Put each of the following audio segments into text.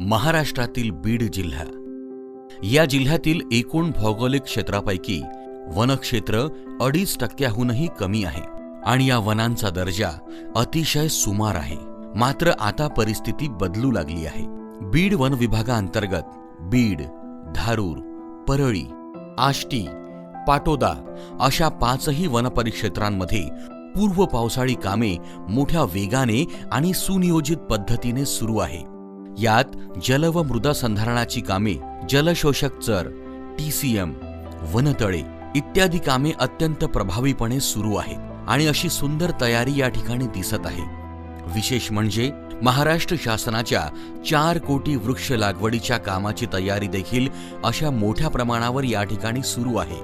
महाराष्ट्रातील बीड जिल्हा. या जिल्ह्यातील एकूण भौगोलिक क्षेत्रापैकी वनक्षेत्र अडीच टक्क्याहूनही कमी आहे आणि या वनांचा दर्जा अतिशय सुमार आहे. मात्र आता परिस्थिती बदलू लागली आहे. बीड वन विभागाअंतर्गत बीड धारूर परळी आष्टी पाटोदा अशा पाचही वनपरिक्षेत्रांमध्ये पूर्व पावसाळी कामे मोठ्या वेगाने आणि सुनियोजित पद्धतीने सुरू आहे. यात जल व मृदा संधारणाची कामे जलशोषक चर टीसीएम वनतळे इत्यादी कामे अत्यंत प्रभावीपणे सुरू आहेत आणि अशी सुंदर तयारी या ठिकाणी दिसत आहे. विशेष म्हणजे महाराष्ट्र शासनाच्या चार कोटी वृक्ष लागवडीच्या कामाची तयारी देखील अशा मोठ्या प्रमाणावर या ठिकाणी सुरू आहे.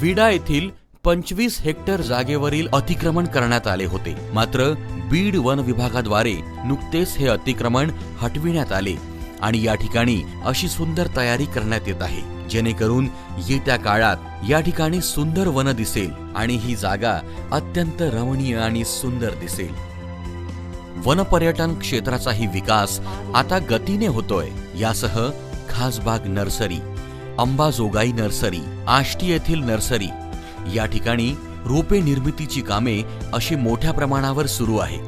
विडा येथील पंचवीस हेक्टर जागेवरील अतिक्रमण करण्यात आले होते. मात्र बीड वन विभागाद्वारे नुकतेच हे अतिक्रमण हटविण्यात आले आणि या ठिकाणी अशी सुंदर तयारी करण्यात येत आहे. जेणेकरून येत्या काळात या ठिकाणी सुंदर वन दिसेल आणि ही जागा अत्यंत रमणीय आणि सुंदर दिसेल. वनपर्यटन क्षेत्राचाही विकास आता गतीने होतोय. यासह खासबाग नर्सरी अंबाजोगाई नर्सरी आष्टी येथील नर्सरी या ठिकाणी रोपे निर्मितीची कामे अशी मोठ्या प्रमाणावर सुरू आहे.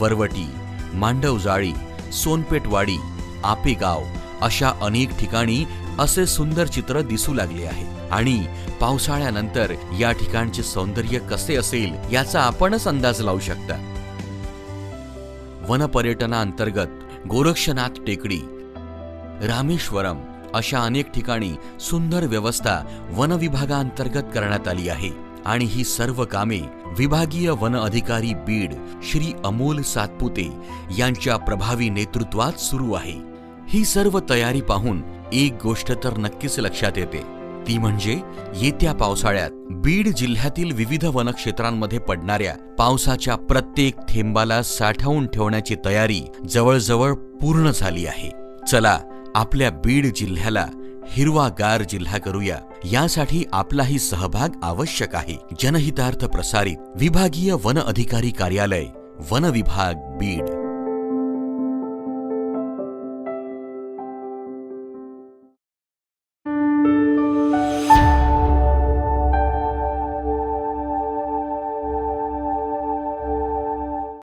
वरवटी मांडवजाळी सोनपेटवाडी आपेगाव अशा अनेक ठिकाणी असे सुंदर चित्र दिसू लागले आहे. आणि पावसाळ्यानंतर या ठिकाणचे सौंदर्य कसे असेल याचा आपणच अंदाज लावू शकता. वनपर्यटनाअंतर्गत गोरक्षनाथ टेकडी रामेश्वरम अशा अनेक ठिकाणी सुंदर व्यवस्था वनविभागांतर्गत करण्यात आली आहे. आणि ही सर्व कामे विभागीय वन अधिकारी बीड श्री अमोल सातपुते यांच्या प्रभावी नेतृत्वात सुरू आहे. ही सर्व तयारी पाहून एक गोष्ट तर नक्कीच लक्षात येते. ती म्हणजे येत्या पावसाळ्यात बीड जिल्ह्यातील विविध वनक्षेत्रांमध्ये पडणाऱ्या पावसाच्या प्रत्येक थेंबाला साठवून ठेवण्याची तयारी जवळजवळ पूर्ण झाली आहे. चला आपल्या बीड जिल्ह्याला हिरवागार जिल्हा करूया. यासाठी आपलाही सहभाग आवश्यक आहे. जनहितार्थ प्रसारित विभागीय वन अधिकारी कार्यालय वन विभाग बीड.